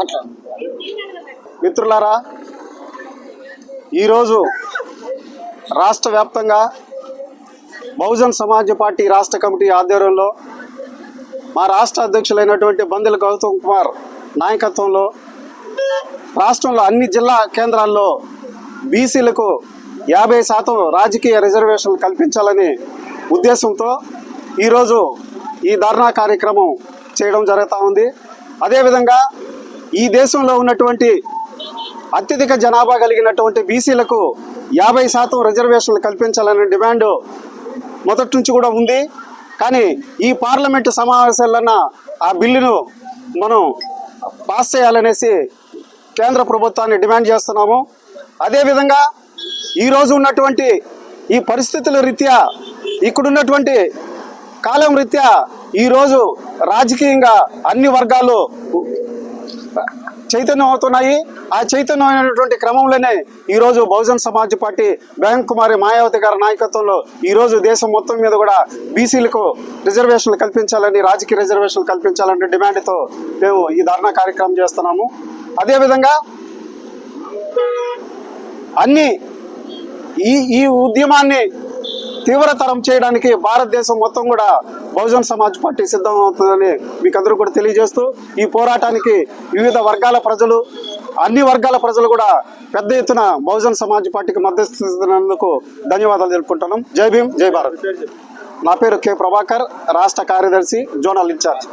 అట్లా మిత్రులారా ఈరోజు రాష్ట్ర వ్యాప్తంగా బహుజన్ సమాజ్ పార్టీ రాష్ట్ర కమిటీ ఆధ్వర్యంలో మా రాష్ట్ర అధ్యక్షులైనటువంటి బందెల గౌతమ్ కుమార్ నాయకత్వంలో రాష్ట్రంలో అన్ని జిల్లా కేంద్రాల్లో బీసీలకు యాభై శాతం రాజకీయ రిజర్వేషన్లు కల్పించాలని ఉద్దేశంతో ఈరోజు ఈ ధర్నా కార్యక్రమం చేయడం జరుగుతూ ఉంది. అదేవిధంగా ఈ దేశంలో ఉన్నటువంటి అత్యధిక జనాభా కలిగినటువంటి బీసీలకు యాభై శాతం రిజర్వేషన్లు కల్పించాలనే డిమాండ్ మొదటి నుంచి కూడా ఉంది. కానీ ఈ పార్లమెంటు సమావేశాలన్న ఆ బిల్లును మనం పాస్ చేయాలనేసి కేంద్ర ప్రభుత్వాన్ని డిమాండ్ చేస్తున్నాము. అదేవిధంగా ఈరోజు ఉన్నటువంటి ఈ పరిస్థితుల రీత్యా ఇక్కడున్నటువంటి కాలం రీత్యా ఈరోజు రాజకీయంగా అన్ని వర్గాలు చైతన్యం అవుతున్నాయి ఆ చైతన్యం అయినటువంటి క్రమంలోనే ఈరోజు బహుజన్ సమాజ్ పార్టీ బ్యాంక్ కుమారి మాయావతి గారి నాయకత్వంలో ఈరోజు దేశం మొత్తం మీద కూడా బీసీలకు రిజర్వేషన్లు కల్పించాలని రాజకీయ రిజర్వేషన్లు కల్పించాలనే డిమాండ్తో మేము ఈ ధర్నా కార్యక్రమం చేస్తున్నాము. అదేవిధంగా అన్ని ఈ ఈ ఉద్యమాన్ని తీవ్రతరం చేయడానికి భారతదేశం మొత్తం కూడా బహుజన్ సమాజ్ పార్టీ సిద్ధం అవుతుందని మీకు అందరూ కూడా తెలియజేస్తూ ఈ పోరాటానికి వివిధ వర్గాల ప్రజలు అన్ని వర్గాల ప్రజలు కూడా పెద్ద ఎత్తున బహుజన్ సమాజ్ పార్టీకి మద్దతు ఇస్తున్నందుకు ధన్యవాదాలు తెలుపుకుంటున్నాం. జై భీమ్ జై భారత్. నా పేరు కె ప్రభాకర్ రాష్ట్ర కార్యదర్శి జోనల్ ఇన్ఛార్జ్.